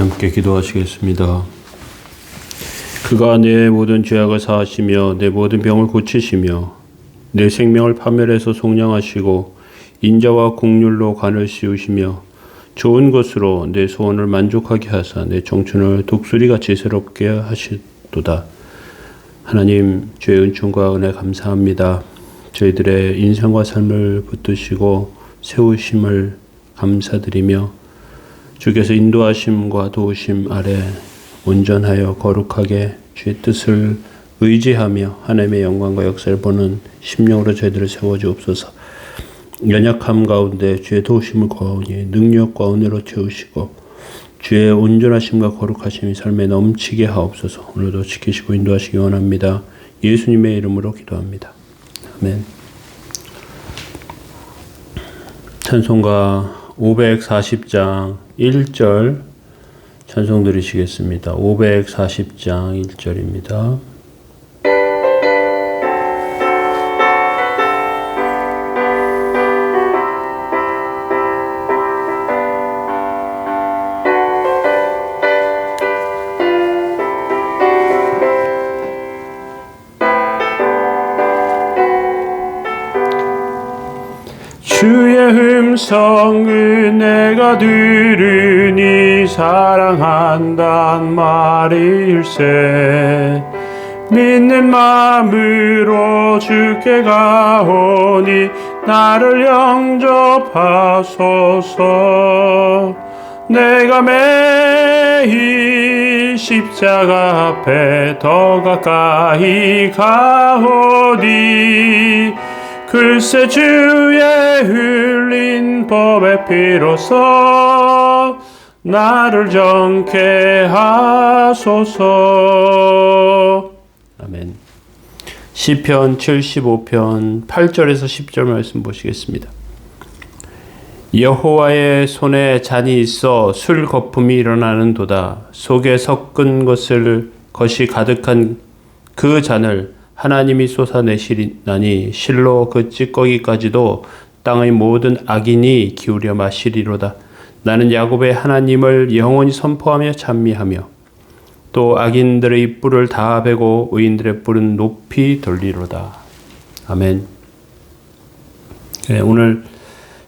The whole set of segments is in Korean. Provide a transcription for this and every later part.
함께 기도하시겠습니다. 그가 내 모든 죄악을 사하시며 내 모든 병을 고치시며 내 생명을 파멸해서 속량하시고 인자와 국률로 관을 씌우시며 좋은 것으로 내 소원을 만족하게 하사 내 청춘을 독수리같이 새롭게 하시도다. 하나님 주의 은총과 은혜 감사합니다. 저희들의 인생과 삶을 붙드시고 세우심을 감사드리며 주께서 인도하심과 도우심 아래 온전하여 거룩하게 주의 뜻을 의지하며 하나님의 영광과 역사를 보는 심령으로 저희들을 세워주옵소서. 연약함 가운데 주의 도우심을 구하오니 능력과 은혜로 채우시고 주의 온전하심과 거룩하심이 삶에 넘치게 하옵소서. 오늘도 지키시고 인도하시기 원합니다. 예수님의 이름으로 기도합니다. 아멘. 찬송가 540장 1절 찬송 드리시겠습니다. 540장 1절입니다. 음성 은혜가 들으니 사랑한단 말일세. 믿는 마음으로 주께 가오니 나를 영접하소서. 내가 매일 십자가 앞에 더 가까이 가오니 글쎄 주의 흘린 법의 피로서 나를 정케 하소서. 아멘. 시편 75편 8절에서 10절 말씀 보시겠습니다. 여호와의 손에 잔이 있어 술 거품이 일어나는도다. 속에 섞은 것을 것이 가득한 그 잔을 하나님이 쏟아내시리나니 실로 그 찌꺼기까지도 땅의 모든 악인이 기울여 마시리로다. 나는 야곱의 하나님을 영원히 선포하며 찬미하며 또 악인들의 뿔을 다 베고 의인들의 뿔은 높이 돌리로다. 아멘. 네, 오늘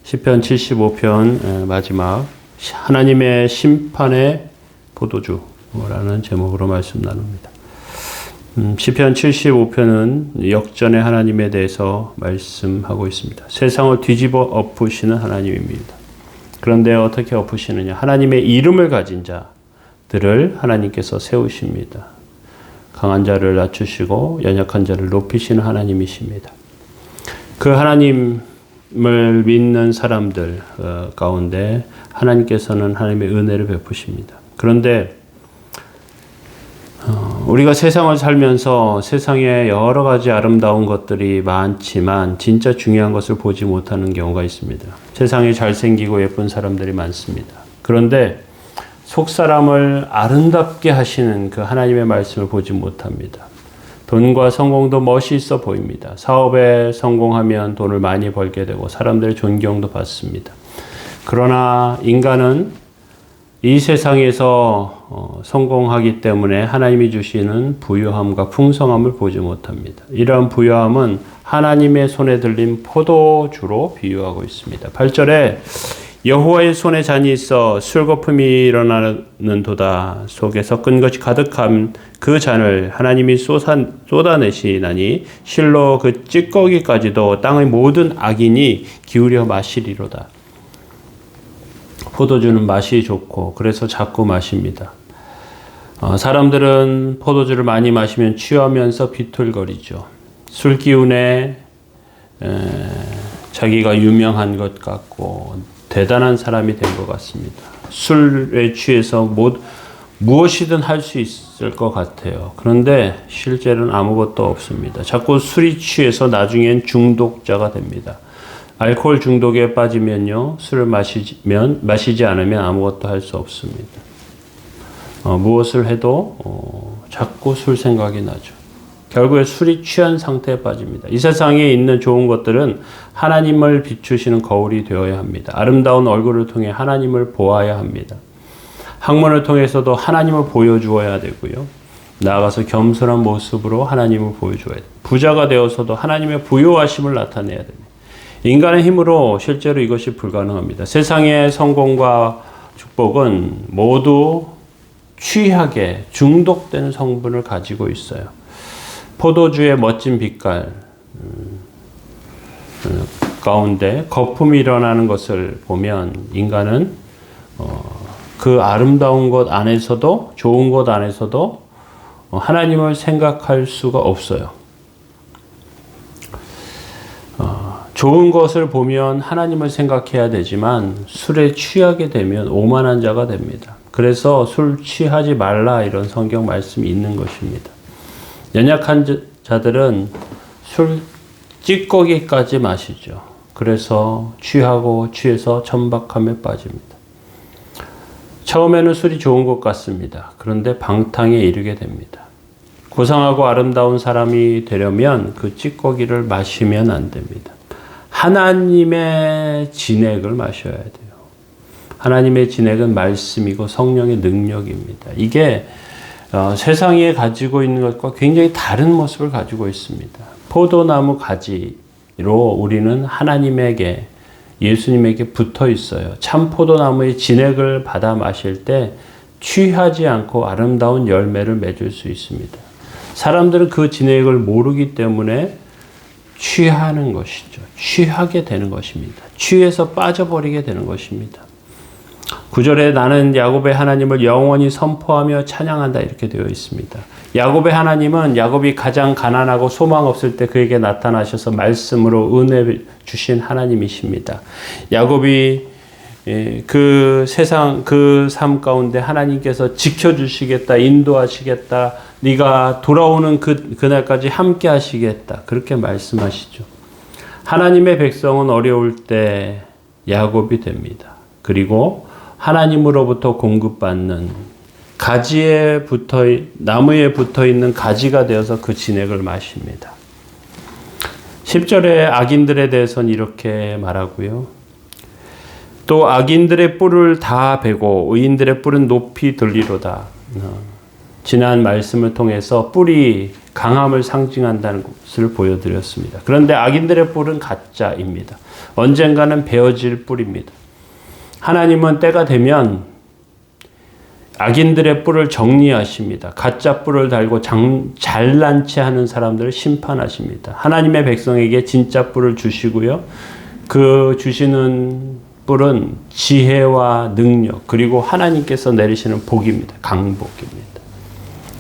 시편 75편 마지막 하나님의 심판의 포도주라는 제목으로 말씀 나눕니다. 음, 시편 75편은 역전의 하나님에 대해서 말씀하고 있습니다. 세상을 뒤집어 엎으시는 하나님입니다. 그런데 어떻게 엎으시느냐? 하나님의 이름을 가진 자들을 하나님께서 세우십니다. 강한 자를 낮추시고 연약한 자를 높이시는 하나님이십니다. 그 하나님을 믿는 사람들 어, 가운데 하나님께서는 하나님의 은혜를 베푸십니다. 그런데 어, 우리가 세상을 살면서 세상에 여러 가지 아름다운 것들이 많지만 진짜 중요한 것을 보지 못하는 경우가 있습니다. 세상에 잘생기고 예쁜 사람들이 많습니다. 그런데 속 사람을 아름답게 하시는 그 하나님의 말씀을 보지 못합니다. 돈과 성공도 멋있어 보입니다. 사업에 성공하면 돈을 많이 벌게 되고 사람들의 존경도 받습니다. 그러나 인간은 이 세상에서 어, 성공하기 때문에 하나님이 주시는 부유함과 풍성함을 보지 못합니다. 이러한 부유함은 하나님의 손에 들린 포도주로 비유하고 있습니다. 8절에 여호와의 손에 잔이 있어 술거품이 일어나는 도다 속에서 끈 것이 가득한 그 잔을 하나님이 쏟아, 쏟아내시나니 실로 그 찌꺼기까지도 땅의 모든 악인이 기울여 마시리로다. 포도주는 맛이 좋고 그래서 자꾸 마십니다. 어, 사람들은 포도주를 많이 마시면 취하면서 비틀거리죠. 술 기운에 에, 자기가 유명한 것 같고 대단한 사람이 된 것 같습니다. 술에 취해서 뭐, 무엇이든 할 수 있을 것 같아요. 그런데 실제는 아무것도 없습니다. 자꾸 술이 취해서 나중엔 중독자가 됩니다. 알코올 중독에 빠지면요, 술을 마시면, 마시지 않으면 아무것도 할 수 없습니다. 어, 무엇을 해도, 어, 자꾸 술 생각이 나죠. 결국에 술이 취한 상태에 빠집니다. 이 세상에 있는 좋은 것들은 하나님을 비추시는 거울이 되어야 합니다. 아름다운 얼굴을 통해 하나님을 보아야 합니다. 학문을 통해서도 하나님을 보여주어야 되고요. 나아가서 겸손한 모습으로 하나님을 보여줘야 돼. 부자가 되어서도 하나님의 부요하심을 나타내야 됩니다. 인간의 힘으로 실제로 이것이 불가능합니다. 세상의 성공과 축복은 모두 취하게 중독되는 성분을 가지고 있어요. 포도주의 멋진 빛깔 음, 음, 가운데 거품이 일어나는 것을 보면 인간은 어, 그 아름다운 것 안에서도 좋은 것 안에서도 어, 하나님을 생각할 수가 없어요. 어, 좋은 것을 보면 하나님을 생각해야 되지만 술에 취하게 되면 오만한 자가 됩니다. 그래서 술 취하지 말라 이런 성경 말씀이 있는 것입니다. 연약한 자들은 술 찌꺼기까지 마시죠. 그래서 취하고 취해서 천박함에 빠집니다. 처음에는 술이 좋은 것 같습니다. 그런데 방탕에 이르게 됩니다. 고상하고 아름다운 사람이 되려면 그 찌꺼기를 마시면 안 됩니다. 하나님의 진액을 마셔야 돼요. 하나님의 진액은 말씀이고 성령의 능력입니다. 이게 어, 세상에 가지고 있는 것과 굉장히 다른 모습을 가지고 있습니다. 포도나무 가지로 우리는 하나님에게 예수님에게 붙어 있어요. 참 포도나무의 진액을 받아 마실 때 취하지 않고 아름다운 열매를 맺을 수 있습니다. 사람들은 그 진액을 모르기 때문에 취하는 것이죠. 취하게 되는 것입니다. 취해서 빠져버리게 되는 것입니다. 구절에 나는 야곱의 하나님을 영원히 선포하며 찬양한다 이렇게 되어 있습니다. 야곱의 하나님은 야곱이 가장 가난하고 소망 없을 때 그에게 나타나셔서 말씀으로 은혜 주신 하나님이십니다. 야곱이 예, 그 세상 그 삶 가운데 하나님께서 지켜주시겠다 인도하시겠다 네가 돌아오는 그 그날까지 함께 하시겠다 그렇게 말씀하시죠. 하나님의 백성은 어려울 때 야곱이 됩니다. 그리고 하나님으로부터 공급받는 가지에 붙어 나무에 붙어 있는 가지가 되어서 그 진액을 마십니다. 10절에 악인들에 대해서는 이렇게 말하고요. 또 악인들의 뿔을 다 베고 의인들의 뿔은 높이 들리로다. 어, 지난 말씀을 통해서 뿔이 강함을 상징한다는 것을 보여드렸습니다. 그런데 악인들의 뿔은 가짜입니다. 언젠가는 베어질 뿔입니다. 하나님은 때가 되면 악인들의 뿔을 정리하십니다. 가짜 뿔을 달고 장, 잘난 체 하는 사람들을 심판하십니다. 하나님의 백성에게 진짜 뿔을 주시고요. 그 주시는 뿔은 지혜와 능력, 그리고 하나님께서 내리시는 복입니다. 강복입니다.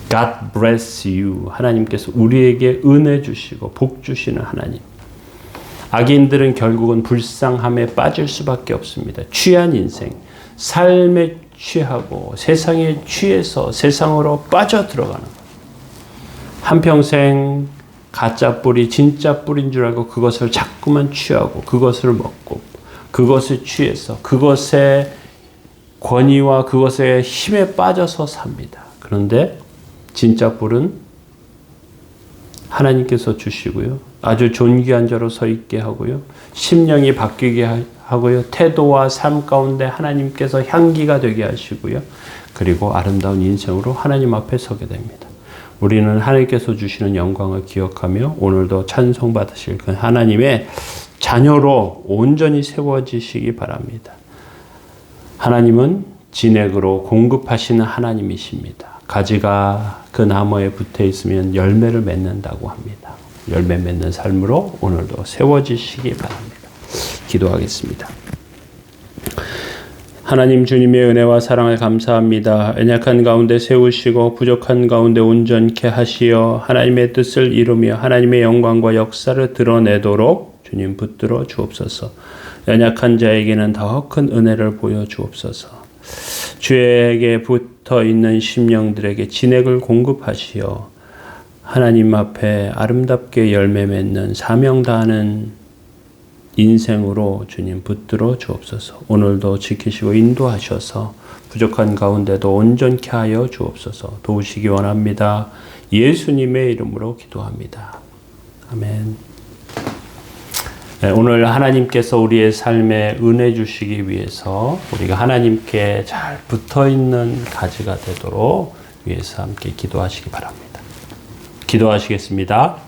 God bless you. 하나님께서 우리에게 은혜 주시고 복 주시는 하나님. 악인들은 결국은 불쌍함에 빠질 수밖에 없습니다. 취한 인생, 삶에 취하고 세상에 취해서 세상으로 빠져 들어가는 한평생 가짜 뿌리, 진짜 뿌린 줄 알고 그것을 자꾸만 취하고 그것을 먹고 그것을 취해서 그것의 권위와 그것의 힘에 빠져서 삽니다. 그런데 진짜 뿔은 하나님께서 주시고요. 아주 존귀한 자로 서 있게 하고요. 심령이 바뀌게 하고요. 태도와 삶 가운데 하나님께서 향기가 되게 하시고요. 그리고 아름다운 인생으로 하나님 앞에 서게 됩니다. 우리는 하나님께서 주시는 영광을 기억하며 오늘도 찬송 받으실 그 하나님의 자녀로 온전히 세워지시기 바랍니다. 하나님은 진액으로 공급하시는 하나님이십니다. 가지가 그 나무에 붙어 있으면 열매를 맺는다고 합니다. 열매 맺는 삶으로 오늘도 세워지시기 바랍니다. 기도하겠습니다. 하나님 주님의 은혜와 사랑을 감사합니다. 연약한 가운데 세우시고 부족한 가운데 온전케 하시어 하나님의 뜻을 이루며 하나님의 영광과 역사를 드러내도록 주님 붙들어 주옵소서. 연약한 자에게는 더 큰 은혜를 보여 주옵소서. 주에게 붙어 있는 심령들에게 진액을 공급하시어 하나님 앞에 아름답게 열매 맺는 사명 다하는 인생으로 주님 붙들어 주옵소서. 오늘도 지키시고 인도하셔서 부족한 가운데도 온전케 하여 주옵소서. 도우시기 원합니다. 예수님의 이름으로 기도합니다. 아멘. 네, 오늘 하나님께서 우리의 삶에 은혜 주시기 위해서 우리가 하나님께 잘 붙어 있는 가지가 되도록 위해서 함께 기도하시기 바랍니다. 기도하시겠습니다.